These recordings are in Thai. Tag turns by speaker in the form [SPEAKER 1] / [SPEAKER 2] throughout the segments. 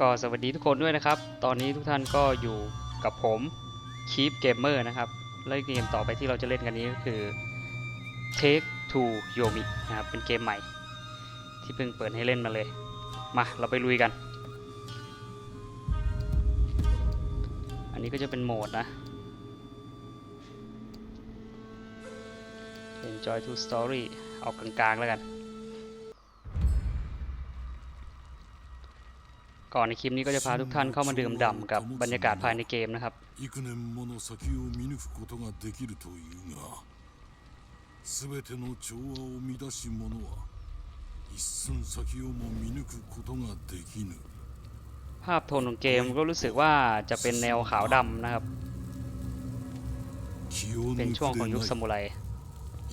[SPEAKER 1] ก็สวัสดีทุกคนด้วยนะครับ ตอนนี้ทุกท่านก็อยู่กับผมคีปเกมเมอร์นะครับและเกมต่อไปที่เราจะเล่นกันนี้ก็คือ Take to Yomi นะครับ เป็นเกมใหม่ ที่เพิ่งเปิดให้เล่นมาเลย มา เราไปลุยกัน อันนี้ก็จะเป็นโหมดนะ Enjoy to Story เอากลางๆแล้วกัน ก่อนในคลิปนี้ก็จะพาทุกท่านเข้ามาดื่มด่ำกับบรรยากาศภายในเกมนะครับ
[SPEAKER 2] 幾年もの先を見抜くことができるというが全ての調和を乱し者は一寸先をも見抜くことができぬ
[SPEAKER 1] ภาพโทนของเกมก็รู้สึกว่าจะเป็นแนวขาวดำนะครับ
[SPEAKER 2] 気を
[SPEAKER 1] เป็น
[SPEAKER 2] 抜
[SPEAKER 1] ช่วง
[SPEAKER 2] く
[SPEAKER 1] ของ
[SPEAKER 2] で
[SPEAKER 1] ยุค
[SPEAKER 2] な
[SPEAKER 1] ซา
[SPEAKER 2] い
[SPEAKER 1] มูไร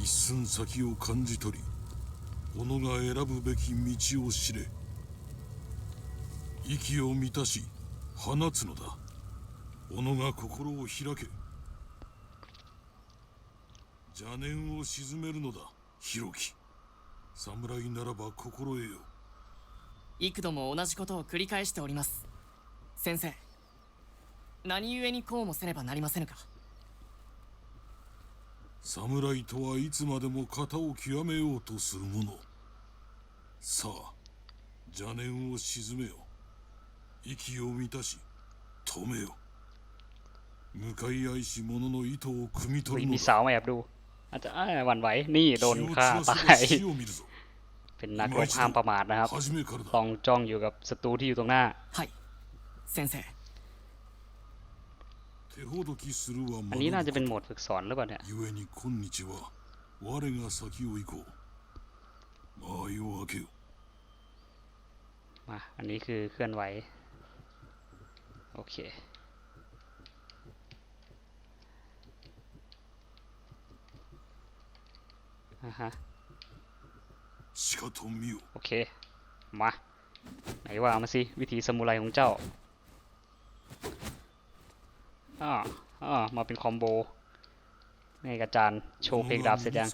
[SPEAKER 2] 一寸先を感じ取り己が選ぶべき道を知れ 息を満たし放つのだ。己が心を開け。邪念を鎮めるのだ。弘樹侍ならば心得よ。
[SPEAKER 3] 幾度も同じことを繰り返しております。先生。何故にこうもせねばなりませぬか。
[SPEAKER 2] 侍とはいつまでも型を極めようとする者さあ邪念を鎮めよ息を満たし止めよ向かい合いし者の意図を汲み
[SPEAKER 1] อุ๊ย
[SPEAKER 2] 取るの
[SPEAKER 1] มี
[SPEAKER 2] だ
[SPEAKER 1] สาวมาแอบดู อาจจะอ้าหวั่นไหว นี่โดน
[SPEAKER 2] 血を
[SPEAKER 1] ฆ่า
[SPEAKER 2] 散ら
[SPEAKER 1] ตา
[SPEAKER 2] せば
[SPEAKER 1] ย
[SPEAKER 2] 死を見るぞ
[SPEAKER 1] เป็นนักรบห้ามประมาทนะครับ
[SPEAKER 2] 初めからだ
[SPEAKER 1] ต้องจ้องอยู่กับศัตรูที่อยู่ตรงหน้า
[SPEAKER 3] はい先生
[SPEAKER 2] 手ほどきするは
[SPEAKER 1] อันนี้น่าจะ
[SPEAKER 2] 間
[SPEAKER 1] เป็น
[SPEAKER 2] の
[SPEAKER 1] โหมดฝึกสอนหรือเปล่าเนี่ย
[SPEAKER 2] 故に今日は我が先を行こう間合いを開けよ
[SPEAKER 1] มา อันนี้คือเคลื่อนไหว โอเค อ่าฮะ โอเค มา ไหนว่ามาสิ วิธีสมุไรของเจ้าอ่าอ่ามาเป็นคอมโบนี่กระจานโชว์เพลงดาบเสร็จยัง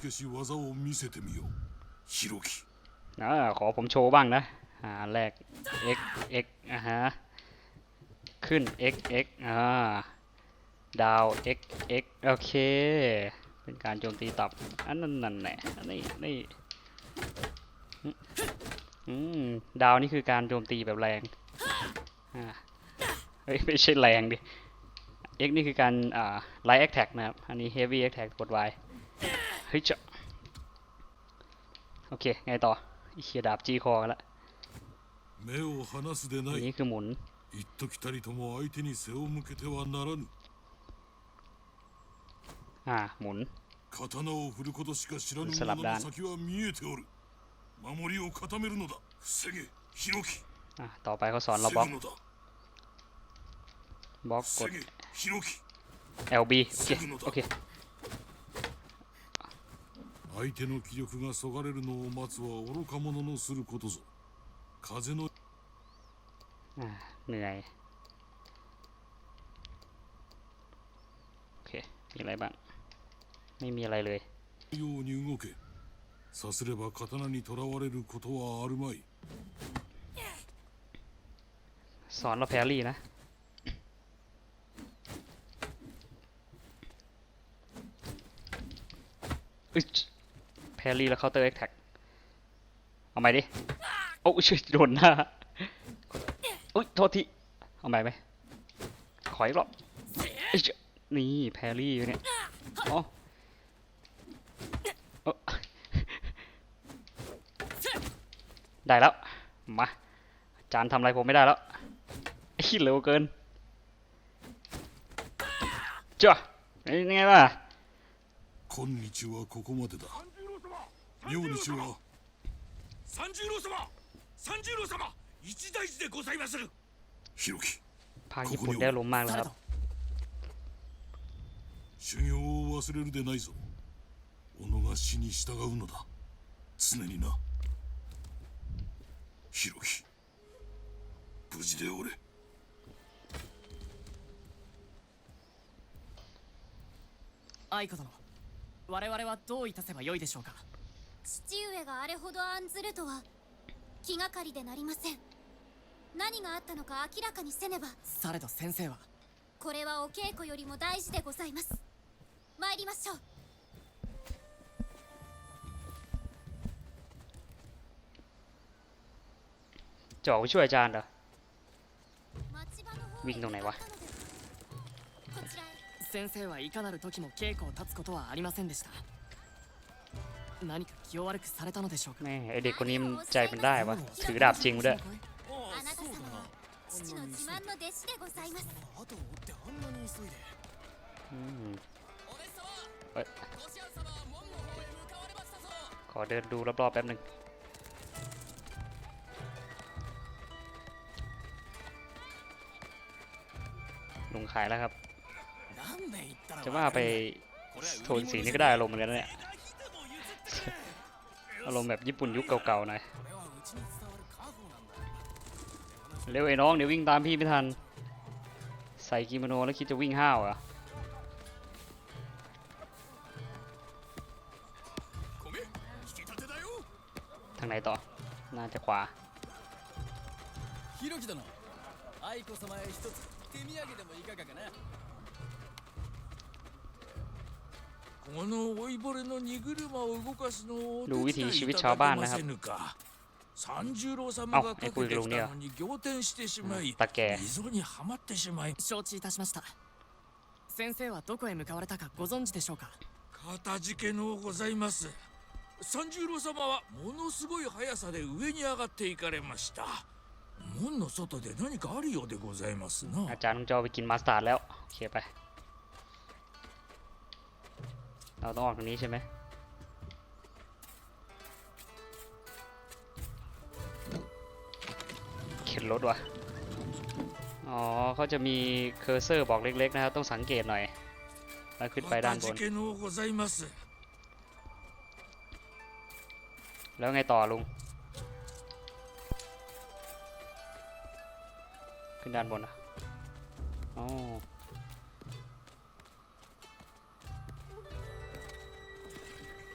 [SPEAKER 1] อ่าขอผมโชว์บ้างนะ อ่า แรกเอ็กเอ็กอ่าฮะ ขึ้น x x อ่าดาว x x โอเค เป็นการโจมตีตับ อันนั้นนั่นแหละอันนี้นี่ดาวนี่คือการโจมตีแบบแรงอ่าเฮ้ยไม่ใช่แรงดิ x นี่คือการอ่า light attack นะครับ อันนี้ heavy a คแท็กกด y เฮ้ยจ๊ะโอเค ไงต่อเขียดาบจีคอแล้วนี่คือหมุน
[SPEAKER 2] 一時たりとも相手に背を向けてはならぬ
[SPEAKER 1] อ่า หมุน
[SPEAKER 2] 刀を振ることしか知らぬ
[SPEAKER 1] スラブダン
[SPEAKER 2] 者の先は見えておる守りを固めるのだ防げ弘樹
[SPEAKER 1] อ่า ต่อไปเขาสอนเรา
[SPEAKER 2] 防
[SPEAKER 1] บล็อก
[SPEAKER 2] ぐのだ
[SPEAKER 1] บล็อกก
[SPEAKER 2] 防
[SPEAKER 1] ด
[SPEAKER 2] げ弘樹
[SPEAKER 1] LB โอเค โอเค
[SPEAKER 2] 相手の気力がそがれるのを待つは愚か者のすることぞ風の
[SPEAKER 1] อ่า เหนื่อย โอเค มีอะไรบ้าง ไม่มีอะไรเลย
[SPEAKER 2] ように動けさすれば刀にとらわれることはあるまい
[SPEAKER 1] สอนเราแพรรี่นะ อึ๊ยแพรรี่แล้วเคาน์เตอร์แอคแท็กเอาใหม่ดิ โอ้ยช่วยโดนหน้าอุ้ย โทษที เอาใหม่ไหม ขออีกรอบอึ๊ยนี่แพรรี่อยู่เนี่ยอ๋อเอ้อได้แล้ว มา อาจารย์ทำอะไรผมไม่ได้แล้ว ไอ้เร็วเกินจ้ะนี่ไงล่ะ
[SPEAKER 2] 今日はここまでだ明日は
[SPEAKER 4] 三十郎様三十郎様一大事でございまする
[SPEAKER 2] 弘樹
[SPEAKER 1] ภาคญี่ปุ่นได้ลมณ์มากเลยครับ
[SPEAKER 2] 修行を忘れるでないぞ己が死に従うのだ常にな弘樹無事でおれ
[SPEAKER 3] 愛子殿我々はどういたせばよいでしょうか
[SPEAKER 5] 父上があれほど案ずるとは気がかりでなりません
[SPEAKER 6] 何があったのか明らかにせねば
[SPEAKER 3] されど先生は
[SPEAKER 6] これはお稽古よりも大事でございます参りましょう
[SPEAKER 1] จะออกไปช่วยอาจารย์เหรอ
[SPEAKER 6] 町場の方へ
[SPEAKER 1] วิ่งตรงไหนวะ
[SPEAKER 6] 向かったのですこちらへ
[SPEAKER 3] 先生はいかなる時も稽古を立つことはありませんでした何か気を悪くされたのでしょうか
[SPEAKER 1] แม่ไอเด็กคนนี้มันใจมันได้วะถือดาบจริงมาด้วย
[SPEAKER 6] あなた様は 父の自慢の弟子でございます
[SPEAKER 3] 後を追ってあんなに急いで
[SPEAKER 1] อืม
[SPEAKER 3] お弟子様
[SPEAKER 1] เอ้ย
[SPEAKER 3] ロシアン様は門の方へ向かわれましたぞ
[SPEAKER 1] ขอเดินดูรอบๆแป๊บหนึ่งลงขายแล้วครับ
[SPEAKER 3] 何年言ったら
[SPEAKER 1] จะว่าไปโทนสีนี่ก็ได้อารมณ์เหมือนกันนะเนี่ย อารมณ์แบบญี่ปุ่นยุคเก่าๆหน่อย เร็วไอ้น้องเดี๋ยววิ่งตามพี่ไม่ทัน ใส่กิโมโนแล้วคิดจะวิ่งห้าวเหรทางไหนต่อ น่าจะขวาดูวิถีชีวิตชาวบ้านนะครับ
[SPEAKER 4] 三十郎様
[SPEAKER 1] あ
[SPEAKER 4] がかけ
[SPEAKER 1] えこういう
[SPEAKER 4] てき
[SPEAKER 1] ロンニア
[SPEAKER 4] たのに仰天してしまい
[SPEAKER 1] たっけ
[SPEAKER 4] 溝にはまってしまい
[SPEAKER 3] 承知いたしました先生はどこへ向かわれたかご存知でしょうか
[SPEAKER 4] かたじけのうございます三十郎様はものすごい速さで上に上がっていかれました門の外で何かあるようでございますな
[SPEAKER 1] อาจารย์ต้องจะเอาไปกินมาสตาร์ดแล้ว โอเคไป เราต้องออกทางนี้ใช่ไหม ข็นรถวะอ๋อเขาจะมีเคอร์เซอร์บอกเล็กๆนะครับ ต้องสังเกตหน่อย แล้วขึ้นไป
[SPEAKER 4] か
[SPEAKER 1] ด้าน
[SPEAKER 4] た
[SPEAKER 1] บ
[SPEAKER 4] じ
[SPEAKER 1] น
[SPEAKER 4] けのうございます
[SPEAKER 1] แล้วไงต่อลุง ขึ้นด้านบนอ่ะอ๋อ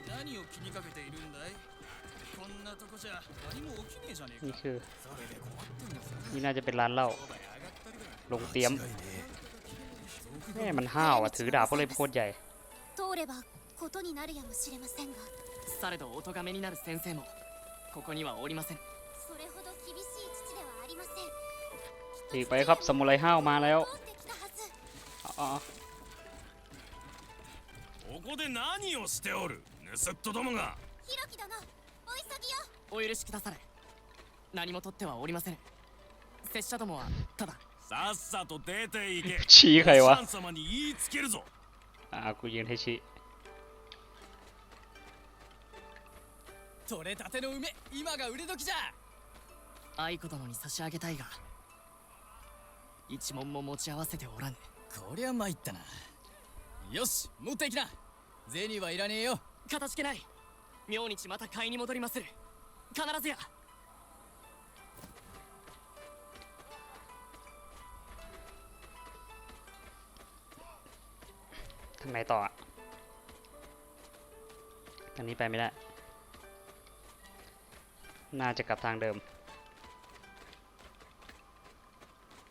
[SPEAKER 7] 何を気にかけているんだい
[SPEAKER 1] นี่
[SPEAKER 7] か
[SPEAKER 1] คือ
[SPEAKER 7] それで困ってんですよ
[SPEAKER 1] นี่น่าจะเป็นร้านเหล้า
[SPEAKER 7] 商売上がったりだ
[SPEAKER 1] ลงเตรียมแม่มันห้าวอ่ะ ถือดาบก็เลยโคตรใหญ่
[SPEAKER 6] 通ればことになるやもしれませんが
[SPEAKER 3] されどお咎めになる先生もここにはおりません
[SPEAKER 6] それほど厳しい父ではありません
[SPEAKER 1] อีกไปครับสมุไรห้าวมาแล้ว
[SPEAKER 6] 通ってきたはず
[SPEAKER 1] อ๋อ
[SPEAKER 4] ここで何をしておる盗っ人どもが
[SPEAKER 6] ひろき殿お急ぎよ
[SPEAKER 3] お許しくだされ。何も取ってはおりません。拙者どもはただ。
[SPEAKER 4] さっさと出て行け。
[SPEAKER 1] チー
[SPEAKER 4] ハイは様に言いつけるぞ。
[SPEAKER 1] あこじんへし。
[SPEAKER 7] 取れたての梅今が売れ時じゃ。
[SPEAKER 3] 愛子殿に差し上げたいが一文も持ち合わせておらぬ。
[SPEAKER 7] こりゃ参ったな。よし持って行きな。銭はいらねえよ。
[SPEAKER 3] かたけない。明日また買いに戻りまする。必ずや
[SPEAKER 1] ทางไหนต่ออ่ะทางนี้ไปไม่ได้ น่าจะกลับทางเดิม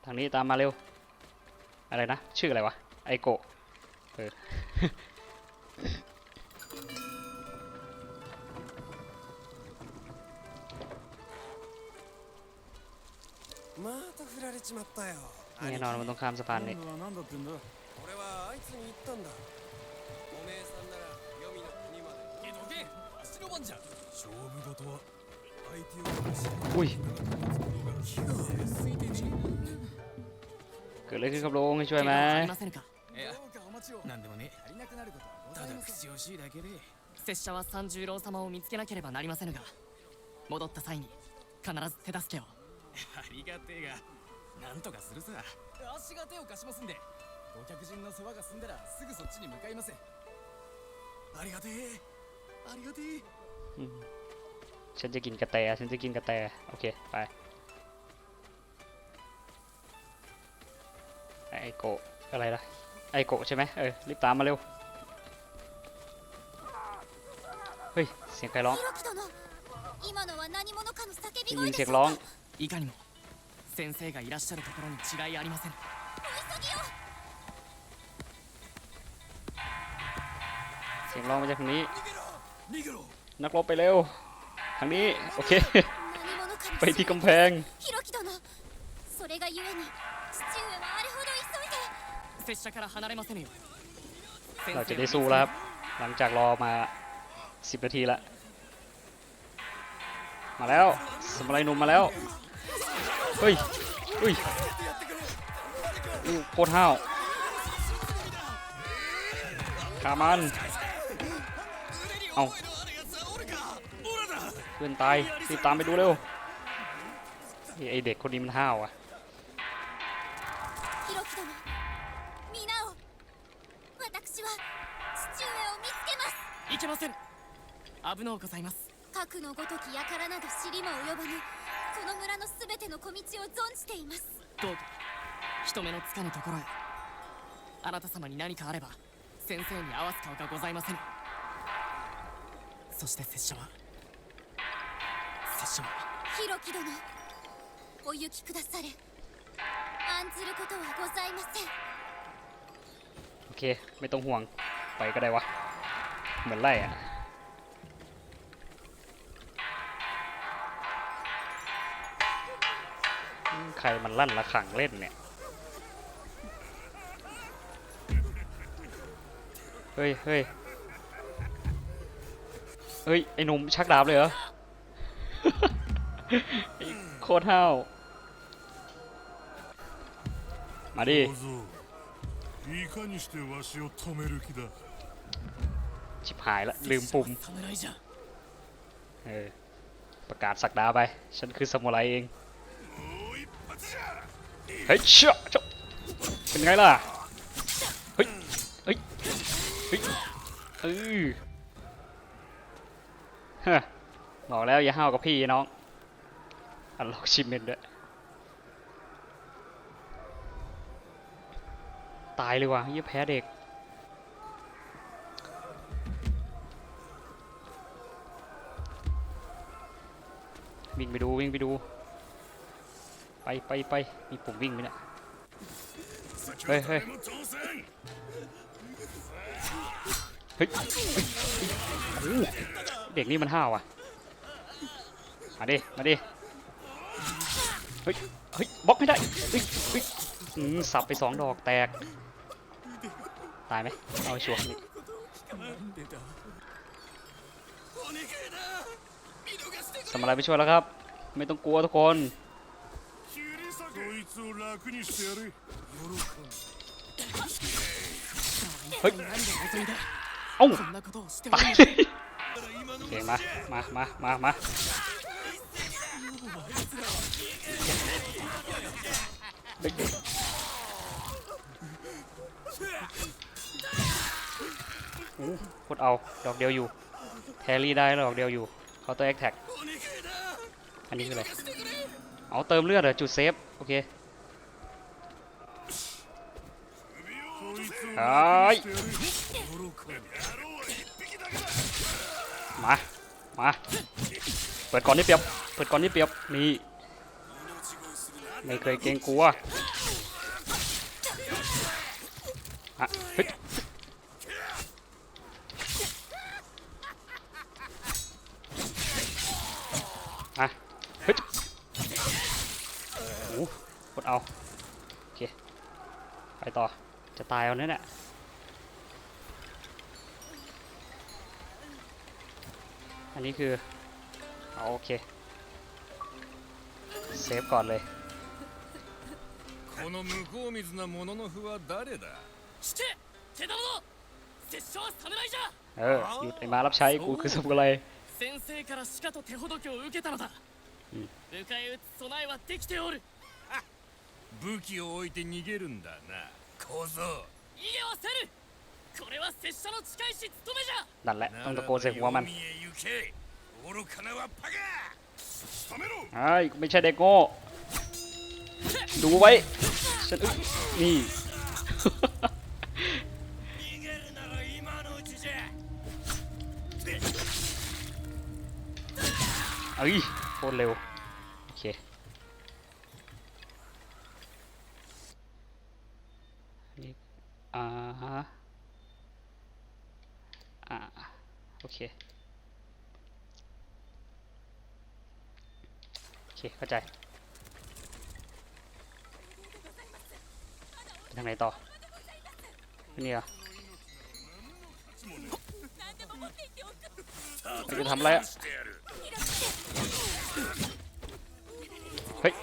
[SPEAKER 1] ทางนี้ตามมาเร็ว อะไรนะ ชื่ออะไรวะ ไอโกะเออ
[SPEAKER 8] ちまったよ
[SPEAKER 1] แน่นอนมันต้องข้ามสะพานนี่
[SPEAKER 8] 俺はあいつに言ったんだおめえさんなら黄泉の国まで
[SPEAKER 7] けどけわしの番じゃ
[SPEAKER 9] 勝負事は相手を知り
[SPEAKER 1] อุ้ย
[SPEAKER 7] ついてね
[SPEAKER 1] เกิดอะไรขึ้นกับลุงให้ช่วยไหม
[SPEAKER 3] 怪我はありませんか
[SPEAKER 7] えいやどうかお待ちを
[SPEAKER 8] なんでもね
[SPEAKER 7] 足りなくなることはご
[SPEAKER 8] ただ
[SPEAKER 7] ざいません
[SPEAKER 8] 口惜しいだけで
[SPEAKER 3] 拙者は三十郎様を見つけなければなりませぬが戻った際に必ず手助けを
[SPEAKER 7] ありがてえが なんとかするさ足が手を貸しますんでご客人の世話が済んだらすぐそっちに向かいますありがてえありがてえ
[SPEAKER 1] อืมฉันจะกินกระแตฉันจะกินกระแต โอเค ไป ไอโกะอะไรล่ะ ไอโกะใช่ไหมเออ รีบตามมาเร็ว เฮ้ย เสียงใครร้อง
[SPEAKER 6] ひろき殿今のは何者かの叫び
[SPEAKER 1] ได้
[SPEAKER 6] 声
[SPEAKER 1] ยิน
[SPEAKER 6] で
[SPEAKER 1] เสีย
[SPEAKER 6] しょう
[SPEAKER 1] งร้อง
[SPEAKER 6] か
[SPEAKER 3] いかにも 先生がいらっしゃるところに違いありません
[SPEAKER 1] เสียงร้องมาจากทางนี้
[SPEAKER 4] 逃げろ
[SPEAKER 1] นักรบไปเร็ว ทางนี้ โอเค
[SPEAKER 5] 何者かに
[SPEAKER 1] ไปที่กำแพง
[SPEAKER 5] ヒロキ殿それがゆえに父上はあれほど急いで
[SPEAKER 3] 拙者から離れませぬよ先
[SPEAKER 1] เราจะ
[SPEAKER 3] 生
[SPEAKER 1] ได้
[SPEAKER 3] を
[SPEAKER 1] สู้แล้วครับ หลังจากรอมา 10 นาทีละมาแล้วสมุไรหนุ่มมาแล้ว เฮ้ยเฮ้ยอู้โคตรห้าวขามันเอาเพื่อนตายรีบตามไปดูเร็วเฮ้ยไอเด็กคนนี้มันห้าวอ่ะ
[SPEAKER 5] ヒロキ殿皆を私は父上を見つけます
[SPEAKER 3] いけません危のうございます
[SPEAKER 5] 核のごとき輩など知りも及ばぬ この村のすべての小道を存じています
[SPEAKER 3] どうか人目のつかぬところへあなた様に何かあれば先生に合わす顔がございませんそして拙者は拙者は
[SPEAKER 5] ヒロキ殿お行きくだされ案ずることはございません
[SPEAKER 1] โอเค ไม่ต้องห่วง ไปก็ได้วะ เหมือนไล่อะ รมันลั่นระขังเล่นเนี่ย เฮ้ยเฮ้ยเฮ้ย ไอ้หนุ่มชักดาบเลยเหรอโคตรเฮามาดิชิบหายละลืมปุ่มเออประกาศสักดาไป ฉันคือสมุไรเอง เฮ้ยเชี่ยเจ้าเป็นไงล่ะ เฮ้ย เฮ้ย เฮ้ยเออฮะบอกแล้วอย่าห้าวกับพี่น้อง อันล็อกชิมเมนด้วย ตายเลยว่ะเหี้ยแพ้เด็กวิ่งไปดูวิ่งไปดู ไปไปไปมีปุ่มวิ่งไหมเนี่ยเฮ้ยเฮ้ยเฮ้ยเฮ้ยเฮ้ยโอ้โหเด็กนี่มันห้าวอะมาดิมาดิเฮ้ยเฮ้ยบล็อกไม่ได้เฮ้ยเฮ้ยอืมสับไปสองดอกแตก ตายไหมเอาชัวร์นี่ทำอะไรไปช่วยแล้วครับ ไม่ต้องกลัวทุกคน
[SPEAKER 2] そいつを楽にしてやれ
[SPEAKER 1] เฮ้ย
[SPEAKER 3] 何が望みだ
[SPEAKER 1] เอ้า
[SPEAKER 3] こんなことをしては
[SPEAKER 1] ตาย
[SPEAKER 3] い
[SPEAKER 1] เลยโอเคมา มา มา มา มา เฮ้ยโอ้โคตรเอา ดอกเดียวอยู่ แทรี่ได้ดอกเดียวอยู่เคาน์เตอร์แอคแท็กอันนี้คืออะไร เอาเติมเลือดเหรอจุดเซฟ โอเคมา มา เปิดก่อนนี่เปียบ เปิดก่อนนี่เปียบ นี่ ไม่เคยเกรงกลัวอะเฮ้ย กดเอา โอเค ไปต่อ จะตายเอาเนี่ยแหละ อันนี้คือเอาโอเค เซฟก่อนเลย
[SPEAKER 10] この向こう水なものの符は誰だ
[SPEAKER 3] 聞け手玉の拙者は侍じゃ
[SPEAKER 1] เออ หยุดไอ้มารับใช้กูคือสมุไร
[SPEAKER 3] 先生からしかと手ほどきを受けたのだ、
[SPEAKER 1] うん
[SPEAKER 3] 迎え撃つ備えはできておる
[SPEAKER 10] 武器を置いて逃げるんだな。小僧。
[SPEAKER 3] 逃げはせぬこれは拙者の近いし務めじゃ。
[SPEAKER 10] な
[SPEAKER 1] れなんだこ
[SPEAKER 10] うぜフォはパカめちゃ
[SPEAKER 1] でこう。どこがいい？いい。Ahí. อ่าฮะอ่าโอเค โอเค เข้าใจไปทางไหนต่อนี่เหรอจะทำอะไรอะ เฮ้ย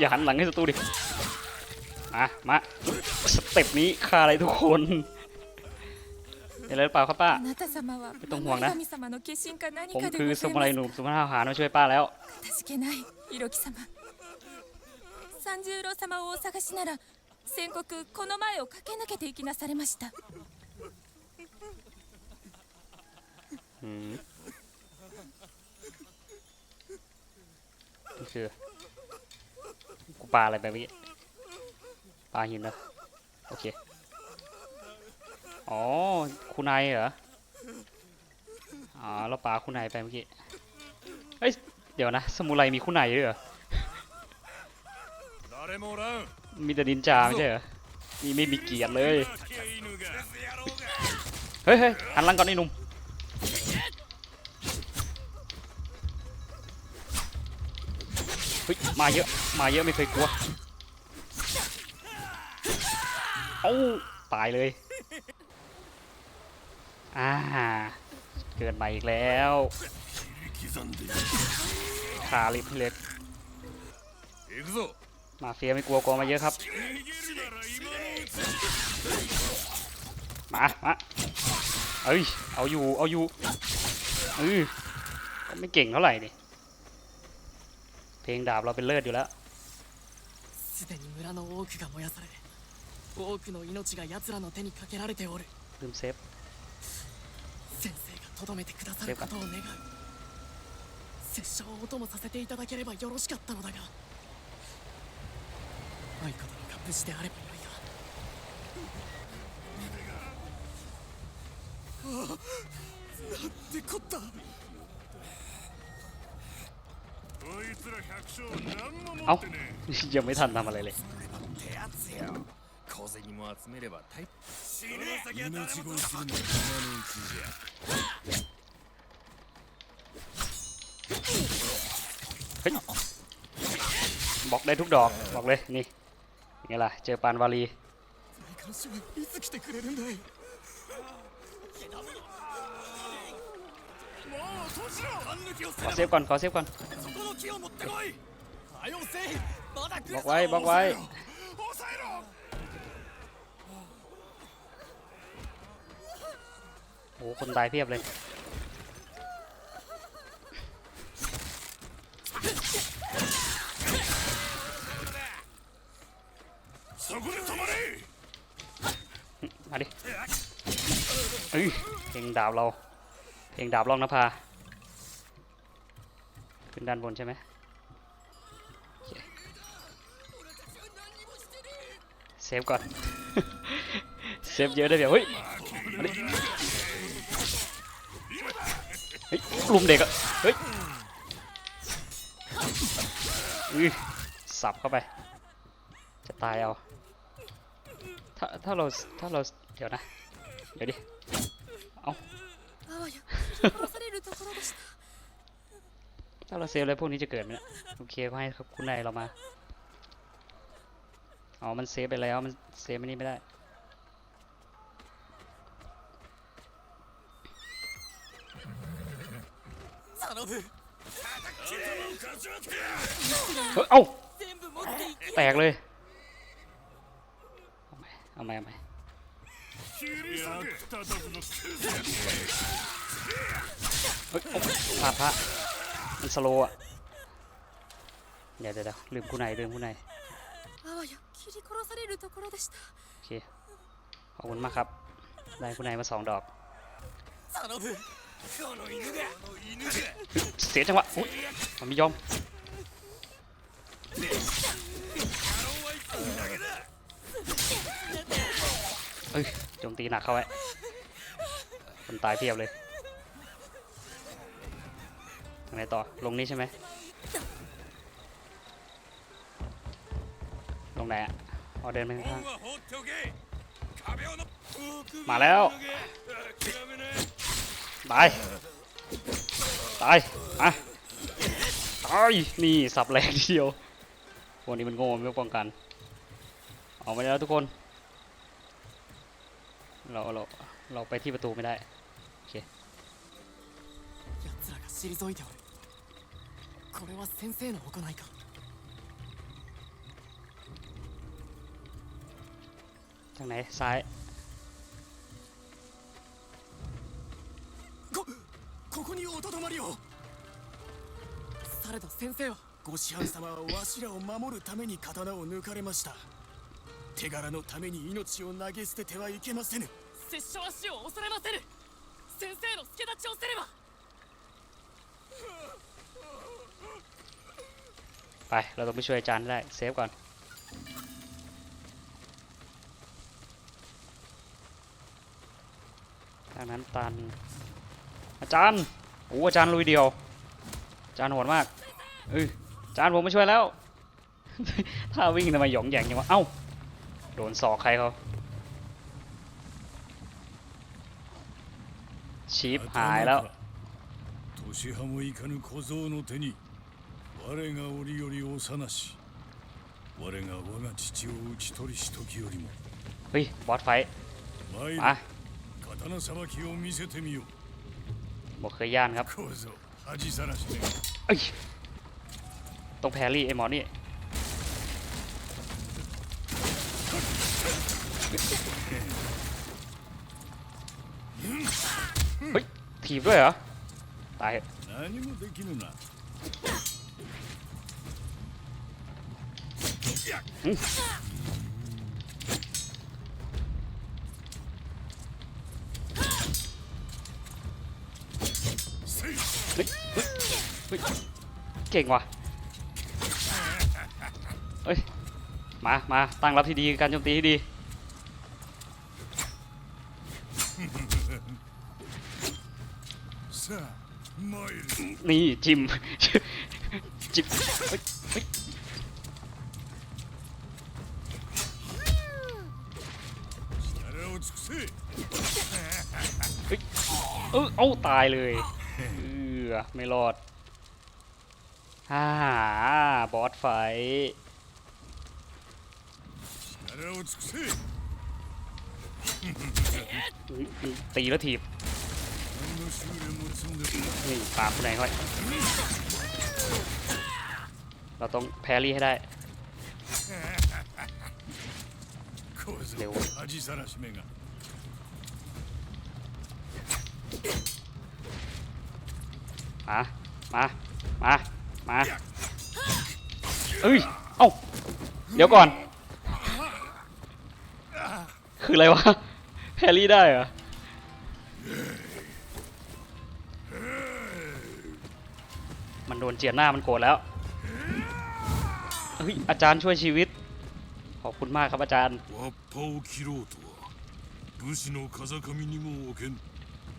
[SPEAKER 1] อย่าหันหลังให้ศัตรูดิ มา มา สเต็ปนี้ฆ่าอะไรทุกคนเห็นอะไรหรือเปล่าครับป้า
[SPEAKER 11] あなた様は
[SPEAKER 1] ไม่ต้องห่วงนะ
[SPEAKER 11] 守り神様の化身か何
[SPEAKER 1] ผม
[SPEAKER 11] かで
[SPEAKER 1] คือ
[SPEAKER 11] ご
[SPEAKER 1] ส
[SPEAKER 11] ざい
[SPEAKER 1] มุไร
[SPEAKER 11] ます
[SPEAKER 1] หนุ่มสมุไรทหารมาช่วยป้าแล้ว
[SPEAKER 11] かたじけないイロキ様三十郎様をお探しなら先国この前を駆け抜けていきなされました
[SPEAKER 1] อืมนี่คือกูปลาอะไรไปเมื่อกี้ ปลาหินเลยโอเค อ๋อ คุณนายเหรอ อ๋อ เราปลาคุณนายไปเมื่อกี้ เฮ้ย เดี๋ยวนะ สมุไรมีคุณนายด้เหรอ มีแต่นินจาไม่ใช่เหรอ นี่ไม่มีเกียรติเลย เฮ้ยเฮยหันหลังก่อนไอ้นุ่มเฮ้ย มาเยอะ มาเยอะไม่เคยกลัวาตายเลย อ่า เกิดใหม่อีกแล้วคาลิปเล็กมาเฟียไม่กลัวกองมาเยอะครับ มา มา เอ้ย เอาอยู่ เอาอยู่เออไม่เก่งเท่าไหร่นี่เพลงดาบเราเป็นเลิศอยู่แล้ว
[SPEAKER 3] 多くが燃やされ多くの命が奴らの手にかけられておる
[SPEAKER 1] ลืมเซฟ
[SPEAKER 3] 先生がとどめてくださることを願う拙者をお供させていただければよろしかったのだが愛子殿が無事であればよいがああなんてこった
[SPEAKER 12] こいつら百姓何も持
[SPEAKER 1] เอ้า
[SPEAKER 12] ってね
[SPEAKER 1] ยังไม่ทันทำอะไรเลย
[SPEAKER 10] 手やつよ 小銭も集めれば大死ね。
[SPEAKER 12] 命乞いするのは今のうちじゃ
[SPEAKER 3] bọc đây thuốc đòn bọc đây nè nghĩa là
[SPEAKER 1] chơi pan vali. Có xếp con có xếp con. bọc
[SPEAKER 12] quay. Bọc quay.
[SPEAKER 1] โอ้คนตายเพียบเลย มาดิเพลงดาบเรา เพลงดาบล่องนภาขึ้นด้านบนใช่ไหมเซฟก่อน เซฟเยอะได้เดี๋ยวเฮ้ยมาดิ ลุมเด็กอะเฮ้ยสับเข้าไป จะตายเอา ถ้าถ้าเราถ้าเราเดี๋ยวนะ เดี๋ยวดิ เอาถ้าเราเซฟอะไรพวกนี้จะเกิดไหมเนี่ยโอเคให้คุณนายเรามา อ๋อ มันเซฟไปแล้ว มันเซฟไม่นี่ไม่ได้
[SPEAKER 3] 頼む
[SPEAKER 1] เฮ้ย เอ้า
[SPEAKER 3] 全部持っていけ
[SPEAKER 1] แตกเลย เอาใหม่เอาใหม่เอาใหม่
[SPEAKER 12] 切り裂け叩くの
[SPEAKER 1] เฮ้ยโอ้พลาดพลาดมันสโลว์อะเดี๋ยวเดี๋ยวเดี๋ยวลืมคุณนายลืมคุณนาย
[SPEAKER 11] あわよ切り殺されるところでした
[SPEAKER 1] โอเค ขอบคุณมากครับ ได้คุณนายมาสองดอก
[SPEAKER 3] 頼む
[SPEAKER 1] เสียจังหวะมันไม่ยอมเอ้ยจมตีหนักเข้าไะมันตายเพียบเลยทำไงต่อ ลงนี้ใช่ไหม ลงไหนอะออเดินไปข้างมาแล้ว ตาย ตายมาตาย นี่สับแรงทีเดียวพวกนี้มันโง่มันไม่ป้องกัน ออกมาแล้วทุกคน เราเราเราไปที่ประตูไม่ได้
[SPEAKER 3] 奴らが退いておるこれは先生の行いか
[SPEAKER 1] ทางไหน ซ้าย
[SPEAKER 7] ここにおとどまりを
[SPEAKER 3] されど先生は
[SPEAKER 7] ご師範様はわしらを守るために刀を抜かれました手柄のために命を投げ捨ててはいけませぬ
[SPEAKER 3] 拙者は死を恐れませぬ先生の助太刀をせねば
[SPEAKER 1] ไป เราต้องไปช่วยอาจารย์ให้ได้ เซฟก่อน ทางนั้นตัน อาจารย์ โอ้อาจารย์ลุยเดียว อาจารย์โหดมากเอออาจารย์ผมมาช่วยแล้ว ถ้าวิ่งทำไมหยองแหย่งอย่างวะ เอ้า โดนศอกใครเขาชิปหายแล้ว
[SPEAKER 2] 年派もいかぬ小僧の手に我が折より幼し我が我が父を討ち取りし時よりも
[SPEAKER 1] เฮ้ย บอสไฟท์
[SPEAKER 2] 参る
[SPEAKER 1] มา
[SPEAKER 2] 刀さばきを見せてみよ
[SPEAKER 1] บอกเคยย่านครับต้องแพรี่ไอ้หมอนี่เฮ้ยถีบด้วยเหรอ ตายอ เก่งว่ะเฮ้ยมามาตั้งรับที่ดีการโจมตีที่ดีนี่จิมจิบเอ้าตายเลยเออไม่รอด ฮ่าบอสไฟตีแล้วถีบนี่ปาบแไหนข้าไเราต้องแพรี่ให้ได้
[SPEAKER 2] เร็ว
[SPEAKER 1] มา มา มา มา เอ้ย เอ้า เดี๋ยวก่อน คืออะไรวะ แพรรี่ได้เหรอ มันโดนเจียนหน้ามันโกรธแล้ว เฮ้ย อาจารย์ช่วยชีวิต ขอบคุณมากครับอาจารย์
[SPEAKER 2] わっぱを切ろうとは武士の風上にも置けん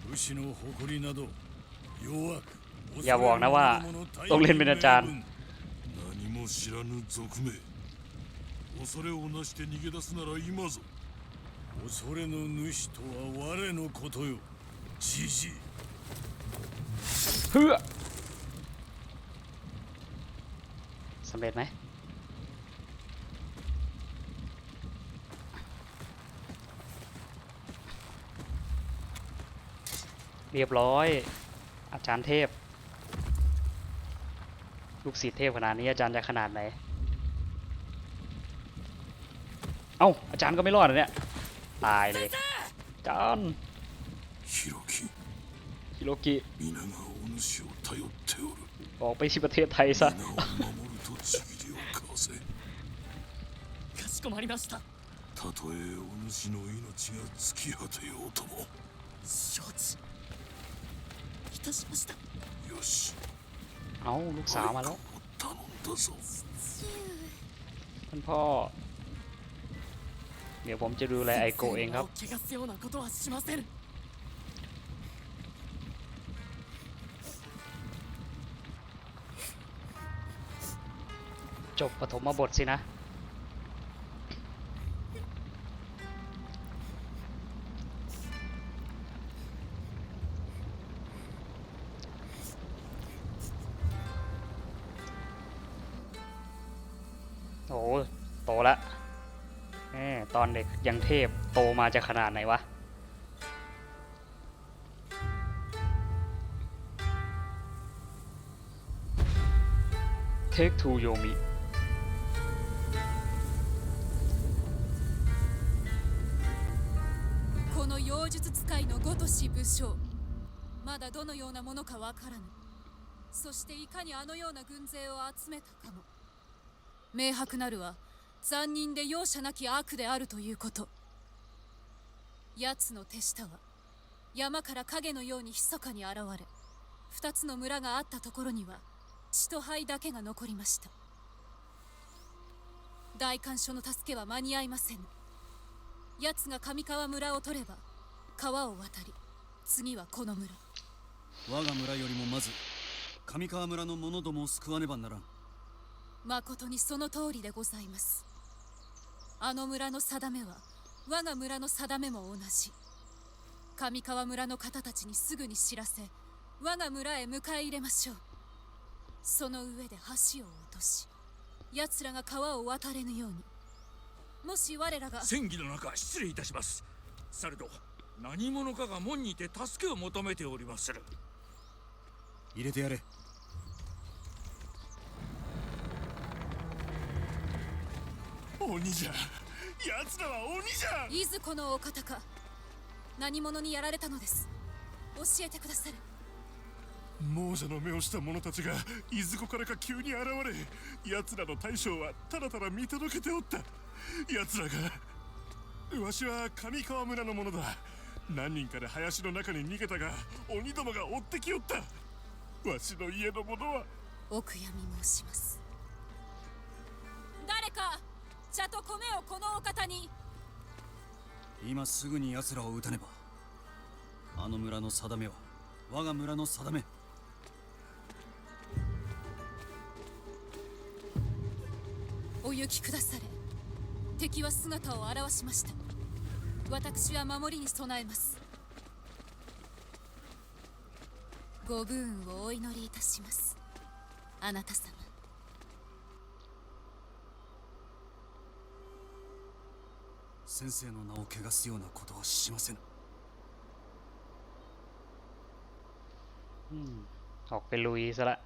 [SPEAKER 2] 武士の誇りなど弱く
[SPEAKER 1] อย่าบอกนะว่าต้องเล่นเป็นอาจารย์
[SPEAKER 2] 何も知らぬ賊め恐れをなして逃げ出すなら今ぞ恐れの主とは我のことよじじい
[SPEAKER 1] เพื่อสำเร็จไหม เรียบร้อย อาจารย์เทพ ลูกศิษย์เทพขนาดนี้อาจารย์จะขนาดไหน เอ้า อาจารย์ก็ไม่รอดเหรอเนี่ย ตายเลย อาจารย์
[SPEAKER 2] ヒロキ
[SPEAKER 1] ฮิโรกิ
[SPEAKER 2] 皆がお主を頼っておる
[SPEAKER 1] ออกไปที่ประเทศไทยซะ
[SPEAKER 2] 皆を守るとちぎりを交わせ
[SPEAKER 3] かしこまりました
[SPEAKER 2] たとえお主の命が尽き果てようとも
[SPEAKER 3] 承知いたしました
[SPEAKER 2] よし
[SPEAKER 1] เอาลูกสาวมาแล้วท่านพ่อ เดี๋ยวผมจะดูแลไอโกเองครับ จบปฐมบทสินะ ยังเทพโตมาจะขนาดไหนวะ เทคทูโยมิ
[SPEAKER 5] この妖術使いのごとし武将まだどのようなものかわからぬそしていかにあのような軍勢を集めたかも明白なるは 残忍で容赦なき悪であるということ。奴の手下は山から影のように密かに現れ二つの村があったところには血と灰だけが残りました。大官所の助けは間に合いませぬ。奴が上川村を取れば川を渡り次はこの村。
[SPEAKER 13] 我が村よりもまず上川村の者どもを救わねばならん。
[SPEAKER 5] 誠にその通りでございますあの村の定めは我が村の定めも同じ。上川村の方たちにすぐに知らせ我が村へ迎え入れましょう。その上で橋を落とし奴らが川を渡れぬように。もし我らが
[SPEAKER 4] 戦議の中失礼いたします。されど何者かが門にて助けを求めておりまする。
[SPEAKER 13] 入れてやれ
[SPEAKER 12] 鬼じゃ奴らは鬼じゃ
[SPEAKER 5] いずこのお方か。何者にやられたのです。教えてくださる。
[SPEAKER 12] 亡者の目をした者たちがいずこからか急に現れ奴らの大将はただただ見届けておった。奴らがわしは上川村の者だ。何人かで林の中に逃げたが鬼どもが追ってきおった。わしの家の者は
[SPEAKER 5] お悔やみ申します。誰か茶と米をこのお方に。
[SPEAKER 13] 今すぐに奴らを撃たねば。あの村の定めは我が村の定め。
[SPEAKER 5] お行きくだされ。敵は姿を現しました。私は守りに備えます。ご武運をお祈りいたします。あなた様
[SPEAKER 13] 先生の名を汚すようなことはしませぬ
[SPEAKER 1] ออกไปลุยซะละ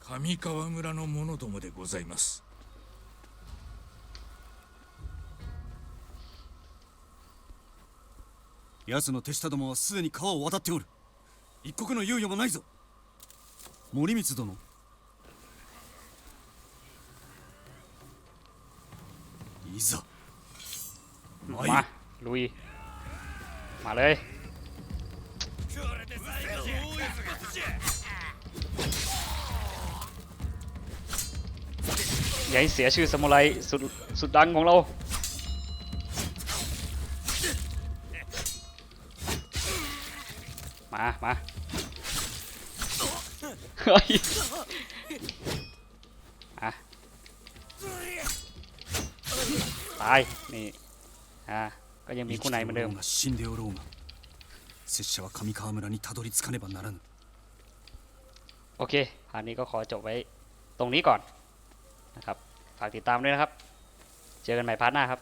[SPEAKER 4] 上川村の者どもでございます
[SPEAKER 13] 奴の手下どもはすでに川を渡っておる一刻の猶予もないぞ森光殿 いざ参る
[SPEAKER 1] มา ลุย มาเลย อย่าให้เสียชื่อสมุไรสุดสุดดังของเรา มา มา เฮ้ย ายนี่อ่ก็ยังมีคู่ไหนเหมือนเดิมโอเคพาร์นี้ก็ขอจบไว้ตรงนี้ก่อนนะครับ ฝากติดตามด้วยนะครับ เจอกันใหม่พาร์ทหน้าครับ